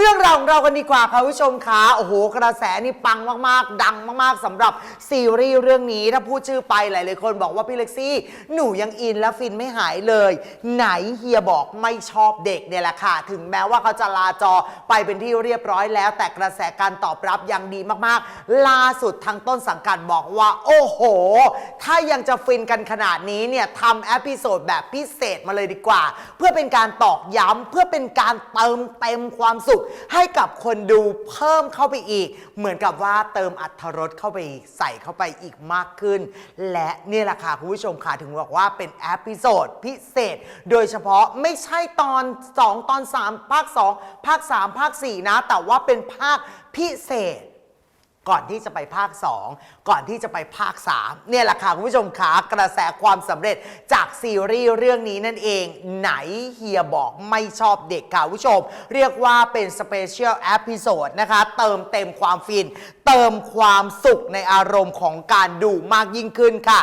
เรื่องราวของเรากันดีกว่าค่ะคุณผู้ชมคะโอ้โห กระแสนี่ปังมากๆ ดังมากๆสำหรับซีรีส์เรื่องนี้ถ้าพูดชื่อไปหลายๆคนบอกว่าพี่เล็กซี่ หนูยังอินและฟินไม่หายเลย ไหนเฮียบอกไม่ชอบเด็กเนี่ยแหละค่ะ ถึงแม้ว่าเขาจะลาจอไปเป็นที่เรียบร้อยแล้ว แต่กระแสการตอบรับยังดีมากๆ ล่าสุดทางต้นสังกัดบอกว่า โอ้โห ถ้ายังจะฟินกันขนาดนี้เนี่ยทำแอพิโซดแบบพิเศษมาเลยดีกว่า เพื่อเป็นการตอกย้ำเพื่อเป็นการเติมเต็มความสุขให้กับคนดูเพิ่มเข้าไปอีก เหมือนกับว่าเติมอัตรสเข้าไปอีกใส่เข้าไปอีกมากขึ้น และนี่แหละค่ะคุณผู้ชมค่ะถึงบอกว่าเป็นแอพิโซดพิเศษ โดยเฉพาะไม่ใช่ตอน 2 ตอน 3 ภาค 2 ภาค 3 ภาค 4 นะ แต่ว่าเป็นภาคพิเศษ ก่อนที่จะไปภาค 2 ก่อนที่จะไปภาค 3 เนี่ยแหละค่ะคุณผู้ชมขากระแสความสำเร็จจากซีรีส์เรื่องนี้นั่นเอง ไหนเฮียบอกไม่ชอบเด็กค่ะคุณผู้ชม เรียกว่าเป็นสเปเชียลเอพิโซดนะคะ เติมเต็มความฟิน เติมความสุขในอารมณ์ของการดูมากยิ่งขึ้นค่ะ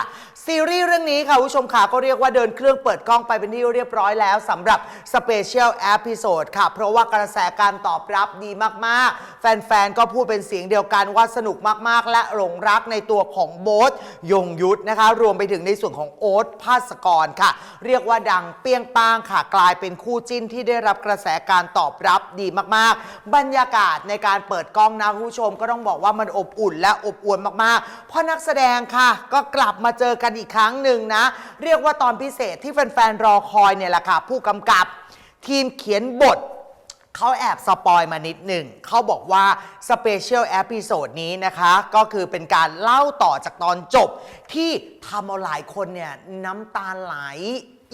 ซีรีส์เรื่องนี้ค่ะคุณผู้ชมค่ะก็เรียกว่าเดินเครื่องเปิดกล้องไปเป็นที่เรียบร้อยแล้วสำหรับสเปเชียลเอพิโซดค่ะ เพราะว่ากระแสการตอบรับดีมากๆ แฟนๆ ก็พูดเป็นเสียงเดียวกันว่าสนุกมากๆ และหลงรักในตัวของโบ๊ทยงยุทธนะคะ รวมไปถึงในส่วนของโอ๊ตภาสกรค่ะ เรียกว่าดังเปี้ยงป้างค่ะ กลายเป็นคู่จิ้นที่ได้รับกระแสการตอบรับดีมากๆ บรรยากาศในการเปิดกล้องนะคุณผู้ชมก็ต้องบอกว่ามันอบอุ่นและอบอวลมากๆ เพราะนักแสดงค่ะ ก็กลับมาเจอกันอีกครั้งหนึ่งนะ เรียกว่าตอนพิเศษที่แฟนๆรอคอยเนี่ยแหละค่ะผู้กำกับ ทีมเขียนบท เขาแอบสปอยมานิดหนึ่ง เขาบอกว่าสเปเชียลเอพิโซดนี้นะคะ ก็คือเป็นการเล่าต่อจากตอนจบ ที่ทำเอาหลายคนเนี่ยน้ำตาไหล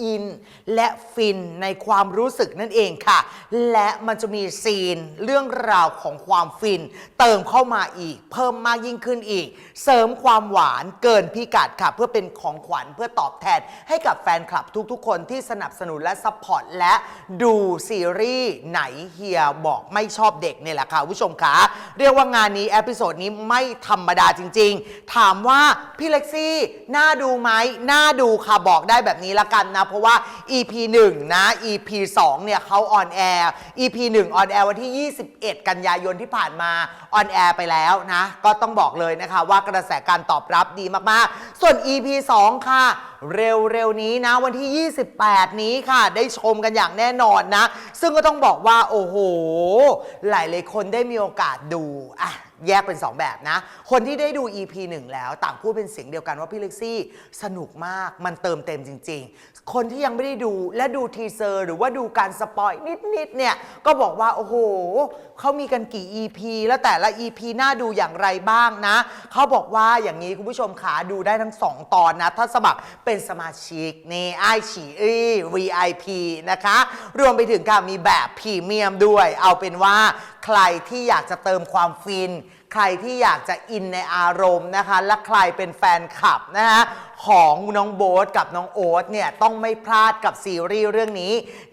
อิน และฟินในความรู้สึกนั่นเองค่ะ และมันจะมีซีนเรื่องราวของความฟิน เติมเข้ามาอีก เพิ่มมากยิ่งขึ้นอีก เสริมความหวานเกินพิกัดค่ะ เพื่อเป็นของขวัญเพื่อตอบแทน ให้กับแฟนคลับทุกๆ คนที่สนับสนุนและซัพพอร์ตและดูซีรีส์ไหนเฮียบอกไม่ชอบเด็กเนี่ยแหละค่ะคุณผู้ชมคะเรียกว่างานนี้ เอพิโซดนี้ไม่ธรรมดาจริง ๆ ถามว่าพี่เล็กซี่น่าดูไหมน่าดูค่ะบอกได้แบบนี้ละกันนะเพราะว่า EP 1 นะ EP 2 เนี่ยเขาออนแอร์ EP 1 ออนแอร์วันที่ 21 กันยายนที่ผ่านมาออนแอร์ไปแล้วนะ ก็ต้องบอกเลยนะคะว่ากระแสการตอบรับดีมากๆ ส่วน EP 2 ค่ะ เร็วๆนี้นะ วันที่ 28 นี้ค่ะ ได้ชมกันอย่างแน่นอนนะ ซึ่งก็ต้องบอกว่าโอ้โห หลายๆคนได้มีโอกาสดูอะแยกเป็น 2 แบบนะ คนที่ได้ดู EP 1 แล้วต่างพูดเป็นเสียงเดียวกันว่าพี่เล็กซี่สนุกมากมันเติมเต็มจริง ๆ คนที่ยังไม่ได้ดูและดูทีเซอร์หรือว่าดูการสปอยนิด ๆ เนี่ย ก็บอกว่า โอ้โห เขามีกันกี่ EP แล้วแต่ละ EP น่าดูอย่างไรบ้างนะ เขาบอกว่าอย่างนี้คุณผู้ชมขาดูได้ทั้ง 2 ตอนนะ ถ้าสมัครเป็น็นสมาชิกนี่ไอฉีอี VIP นะคะ รวมไปถึงการมีแบบพรีเมียมด้วย เอาเป็นว่าใครที่อยากจะเติมความฟิน ใครที่อยากจะอินในอารมณ์นะคะ และใครเป็นแฟนคลับนะคะ ของน้องโบ๊ทกับน้องโอ๊ตเนี่ยต้องไม่พลาดกับซีรีส์เรื่องนี้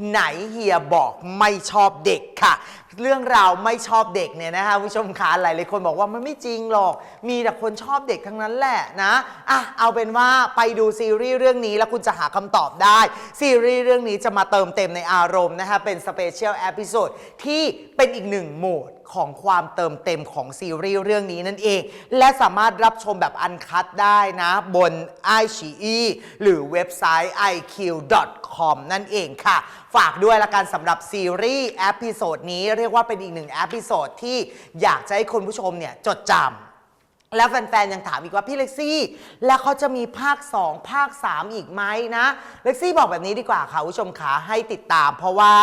ไหนเฮียบอกไม่ชอบเด็กค่ะ เรื่องราวไม่ชอบเด็กเนี่ยนะคะผู้ชมขาหลายคนบอกว่ามันไม่จริงหรอก มีแต่คนชอบเด็กทั้งนั้นแหละนะอะเอาเป็นว่าไปดูซีรีส์เรื่องนี้แล้วคุณจะหาคำตอบได้ ซีรีส์เรื่องนี้จะมาเติมเต็มในอารมณ์นะคะเป็นสเปเชียลเอพิโซดที่เป็นอีกหนึ่งโหมด ของความเติมเต็มของซีรีส์เรื่องนี้นั่นเอง และสามารถรับชมแบบอันคัดได้นะ บน i อ e หรือเว็บไซต์ iq.com นั่นเองค่ะ ฝากด้วยละกันสำหรับซีรีส์เอพิโซดนี้เรียกว่าเป็นอีกหนึ่งเอพิโซดที่อยากจะให้คุณผู้ชมเนี่ยจดจำแล้วแฟนๆ ยังถามอีกว่าพี่เล็กซี่ แล้วเขาจะมีภาค 2 ภาค 3 อีกไหมนะ เล็กซี่บอกแบบนี้ดีกว่าค่ะ ผู้ชมขาให้ติดตามเพราะว่า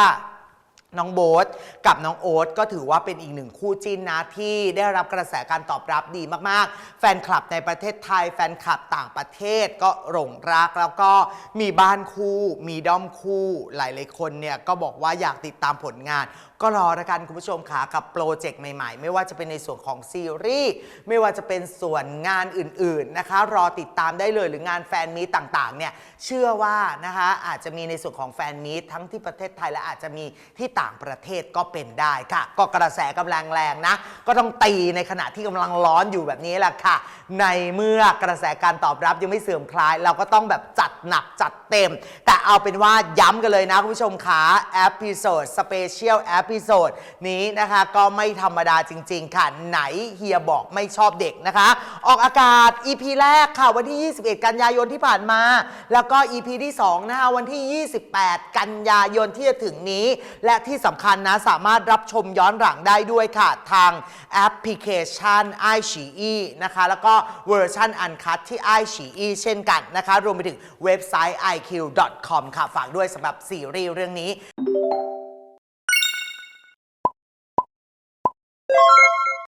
น้องโบ๊ทกับน้องโอ๊ตก็ถือว่าเป็นอีกหนึ่งคู่จิ้นนะ ที่ได้รับกระแสการตอบรับดีมากๆ แฟนคลับในประเทศไทย แฟนคลับต่างประเทศก็หลงรัก แล้วก็มีบ้านคู่มีด้อมคู่หลายๆคนเนี่ยก็บอกว่าอยากติดตามผลงาน ก็รอละกันคุณผู้ชมค่ะกับโปรเจกต์ใหม่ๆ ไม่ว่าจะเป็นในส่วนของซีรีส์ไม่ว่าจะเป็นส่วนงานอื่นๆนะคะ รอติดตามได้เลยหรืองานแฟนมีตต่างๆเนี่ยเชื่อว่านะคะอาจจะมีในส่วนของแฟนมีตทั้งที่ประเทศไทยและอาจจะมีที่ต่างต่างประเทศก็เป็นได้ค่ะ ก็กระแสกำลังแรงนะ ก็ต้องตีในขณะที่กำลังร้อนอยู่แบบนี้แหละค่ะ ในเมื่อกระแสการตอบรับยังไม่เสื่อมคลาย เราก็ต้องแบบจัดหนักจัดเต็ม แต่เอาเป็นว่าย้ำกันเลยนะคุณผู้ชมคะเอพิโซดสเปเชียลเอพิโซดนี้นะคะ ก็ไม่ธรรมดาจริง ๆ ค่ะ ไหนเฮียบอกไม่ชอบเด็กนะคะ ออกอากาศ EP แรกค่ะวันที่ 21 กันยายนที่ผ่านมา แล้วก็ EP ที่ 2 นะคะวันที่ 28 กันยายนที่จะถึงนี้ และที่สำคัญนะ สามารถรับชมย้อนหลังได้ด้วยค่ะ ทางแอปพลิเคชัน i อ e นะคะ แล้วก็เวอร์ชันอันคัตที่ i อ e เช่นกันนะคะ รวมไปถึงเว็บไซต์ iq.com ค่ะ ฝากด้วยสำหรับซีรีส์เรื่องนี้